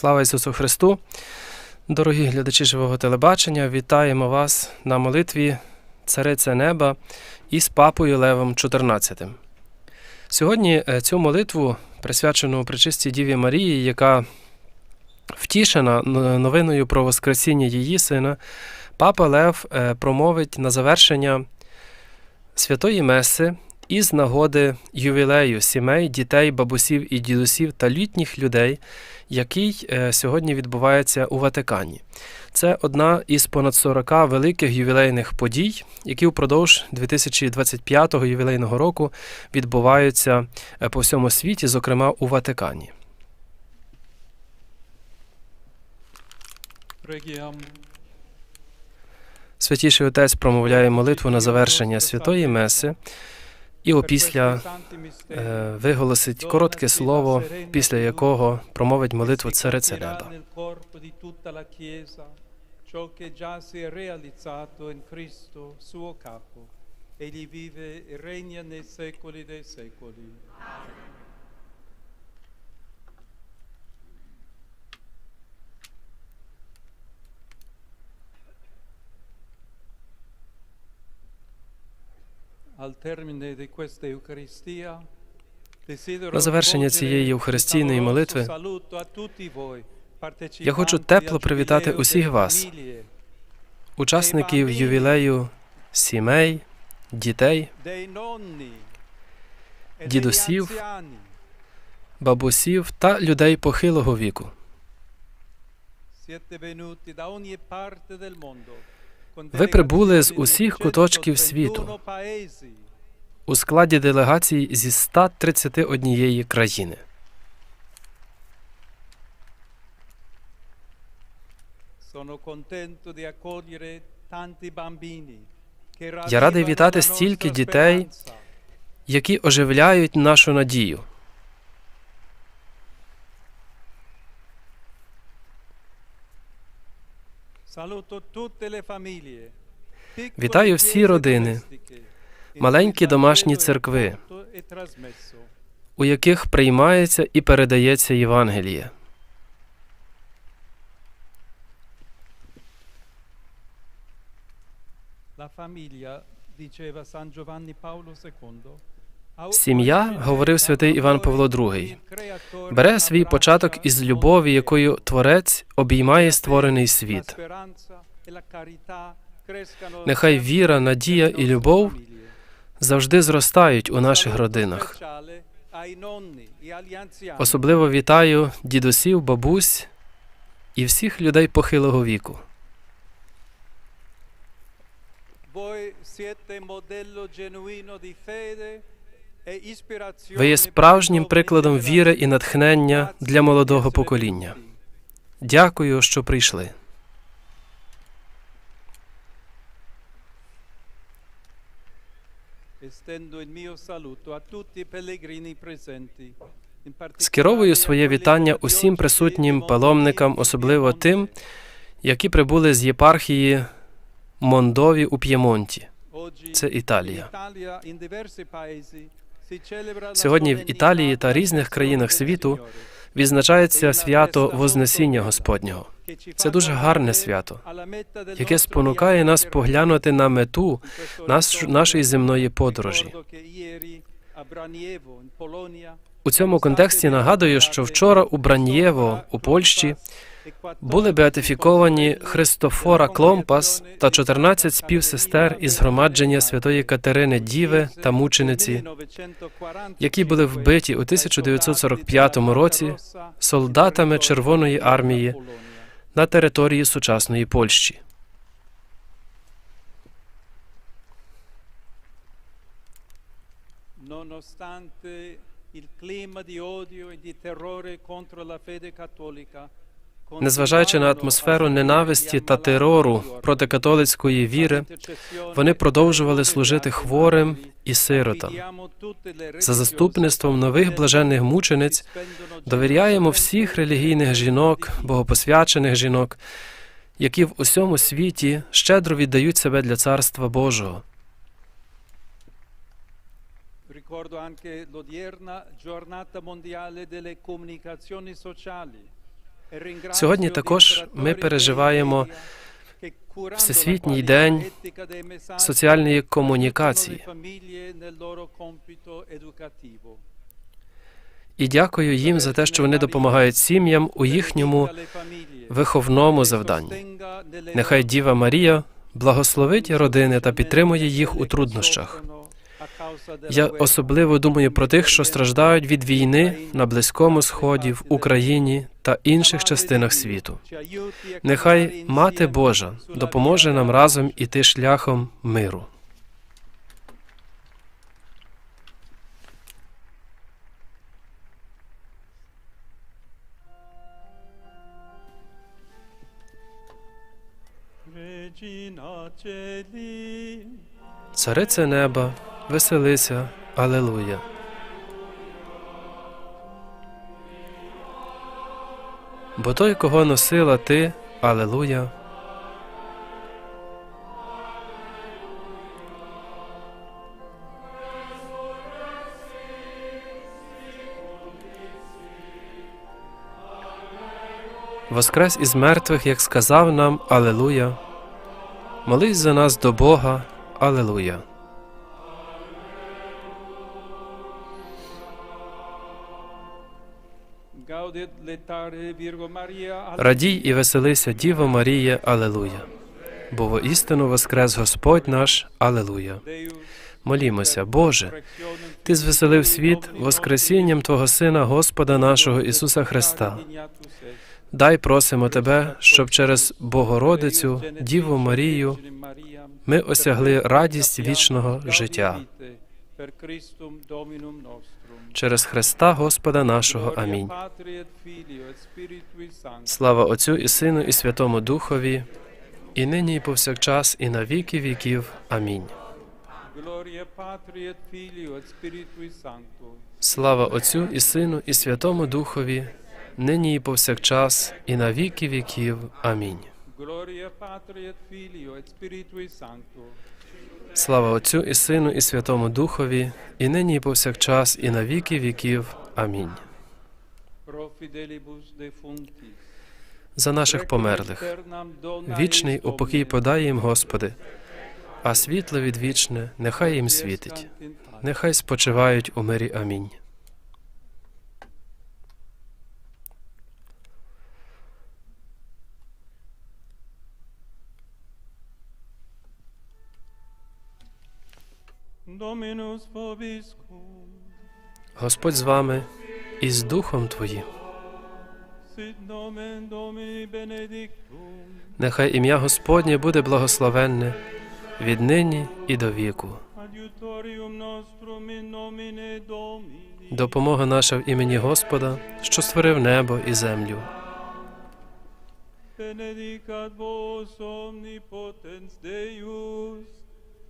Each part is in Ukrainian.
Слава Ісусу Христу! Дорогі глядачі живого телебачення, вітаємо вас на молитві Цариця Неба із папою Левом XIV. Сьогодні е, цю молитву, присвячену Пречистій Діві Марії, яка втішена новиною про Воскресіння її сина, папа Лев е, промовить на завершення святої Меси із нагоди ювілею сімей, дітей, бабусів і дідусів та літніх людей, який е, сьогодні відбувається у Ватикані. Це одна із понад 40 великих ювілейних подій, які впродовж 2025 ювілейного року відбуваються е, по всьому світі, зокрема у Ватикані. Святіший Отець промовляє молитву на завершення святої Меси і опісля е, виголосить коротке слово, після якого промовить молитву Цариця Неба. Egli vive e regna nei secoli dei secoli. Al На завершення цієї Євхаристійної молитви я хочу тепло привітати усіх вас, учасників ювілею сімей, дітей, e дідусів, бабусів та людей похилого віку. Ви прибули з усіх куточків світу 131 paesi. у складі делегацій зі 131 країни. Я радий вітати стільки дітей, які оживляють нашу надію. Вітаю всі родини, маленькі домашні церкви, e у яких приймається і передається Євангеліє. La famiglia, diceva San Giovanni Paolo II, Сім'я, говорив святий Іван Павло II, бере свій початок із любові, якою Творець обіймає створений світ. Нехай віра, надія і любов завжди зростають у наших родинах. Особливо вітаю дідусів, бабусь і всіх людей похилого віку. Voi Ви є справжнім прикладом віри і натхнення для молодого покоління. Дякую, що прийшли. Скеровую своє вітання усім присутнім паломникам, особливо тим, які прибули з єпархії Мондові у П'ємонті. Це Італія. Сьогодні в Італії та різних країнах світу відзначається свято Вознесіння Господнього. Це дуже гарне свято, яке спонукає нас поглянути на мету наш- нашої земної подорожі. У цьому контексті нагадую, що вчора у Браньєво у Польщі були беатифіковані Христофора Кломпас та 14 співсестер із громадження святої Катерини Діви та мучениці, які були вбиті у 1945 році солдатами Червоної армії на території сучасної Польщі. Nonostante il clima di odio e di terrore contro la fede cattolica, Незважаючи на атмосферу ненависті та терору проти католицької віри, вони продовжували служити хворим і сиротам. За заступництвом нових блаженних мучениць довіряємо всіх релігійних жінок, богопосвячених жінок, які в усьому світі щедро віддають себе для Царства Божого. Ricordo anche l'odierna giornata mondiale delle comunicazioni sociali. Сьогодні також ми переживаємо Всесвітній день соціальної комунікації. І дякую їм за те, що вони допомагають сім'ям у їхньому виховному завданні. Нехай Діва Марія благословить родини та підтримує їх у труднощах. Я особливо думаю про тих, що страждають від війни на Близькому Сході, в Україні та інших частинах світу. Нехай Мати Божа допоможе нам разом іти шляхом миру. Царице неба, веселися, Алелуя. Бо той, кого носила ти, Алелуя. Воскрес із мертвих, як сказав нам Алелуя. Молись за нас до Бога, Алелуя. Радій і веселися, Діво Марія, Алелуя. Бо воістину воскрес Господь наш, Алелуя. Молімося, Боже, Ти звеселив світ Воскресінням Твого Сина Господа нашого Ісуса Христа. Дай просимо Тебе, щоб через Богородицю, Діву Марію, ми осягли радість вічного життя. Через Христа Господа нашого. Амінь. Слава Отцю і Сину, і Святому Духові, і нині, і повсякчас, і на віки віків. Амінь. Слава Отцю і Сину, і Святому Духові, нині і повсякчас, і на віки віків. Амінь. Слава Отцю і Сину, і Святому Духові, і нині і повсякчас, і на віки віків. Амінь. За наших померлих. Вічний упокій подай їм, Господи, а світло відвічне нехай їм світить. Нехай спочивають у мирі. Амінь. Господь з вами і з Духом Твоїм. Нехай ім'я Господнє буде благословенне віднині і до віку. Допомога наша в імені Господа, що створив небо і землю. Benedicat vos omnipotens Deus.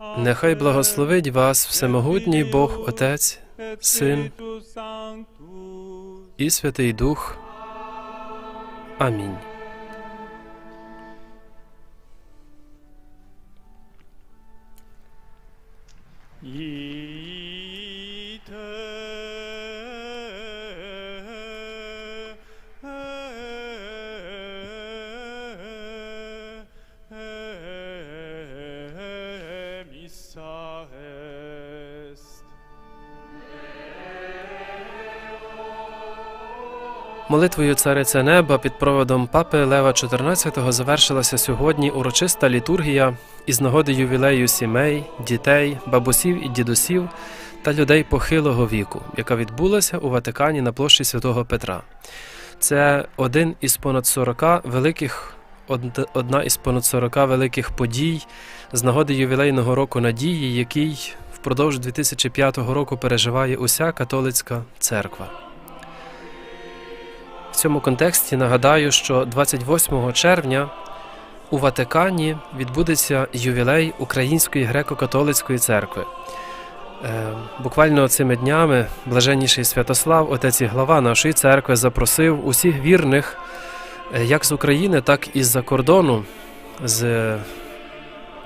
Нехай благословить вас всемогутній Бог Отець Син і Святий Дух. Амінь. Ite Молитвою Цариця Неба під проводом папи Лева XIV завершилася сьогодні урочиста літургія із нагоди ювілею сімей, дітей, бабусів і дідусів та людей похилого віку, яка відбулася у Ватикані на площі Святого Петра. Це один із понад 40 великих одна із понад 40 великих подій з нагоди ювілейного року надії, який впродовж 2005 року переживає уся католицька церква. Цьому контексті нагадаю, що 28 червня у Ватикані відбудеться ювілей Української греко-католицької церкви. Е, Буквально цими днями блаженніший Святослав, отець і глава нашої церкви, запросив усіх вірних, е, як з України, так і з-за кордону, з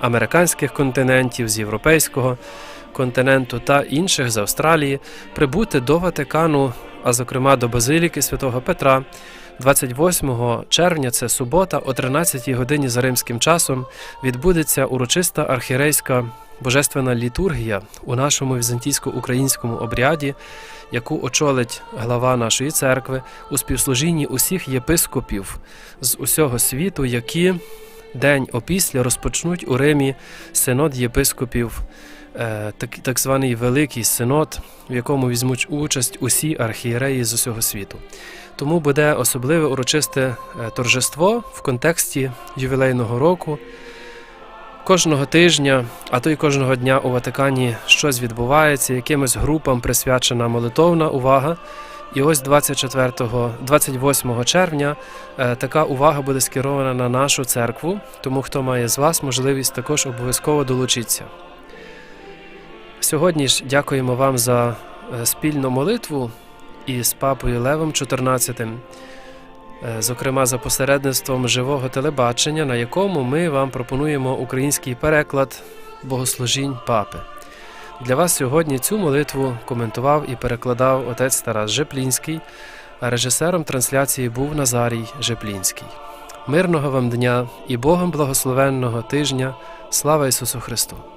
американських континентів, з європейського континенту та інших з Австралії, прибути до Ватикану, а зокрема до Базиліки святого Петра, 28 червня, це субота, о 13 годині за римським часом, відбудеться урочиста архірейська божественна літургія у нашому візантійсько-українському обряді, яку очолить глава нашої церкви у співслужінні усіх єпископів з усього світу, які день опісля розпочнуть у Римі синод єпископів, так, так званий Великий Синод, в якому візьмуть участь усі архієреї з усього світу. Тому буде особливе урочисте е, торжество в контексті ювілейного року. Кожного тижня, а то й кожного дня у Ватикані щось відбувається, якимось групам присвячена молитовна увага. І ось 24, 28 червня е, така увага буде скерована на нашу церкву, тому хто має з вас можливість також обов'язково долучитися. Сьогодні ж дякуємо вам за е, спільну молитву із папою Левом XIV, е, зокрема за посередництвом живого телебачення, на якому ми вам пропонуємо український переклад богослужінь папи. Для вас сьогодні цю молитву коментував і перекладав отець Тарас Жеплінський, а режисером трансляції був Назарій Жеплінський. Мирного вам дня і Богом благословенного тижня. Слава Ісусу Христу!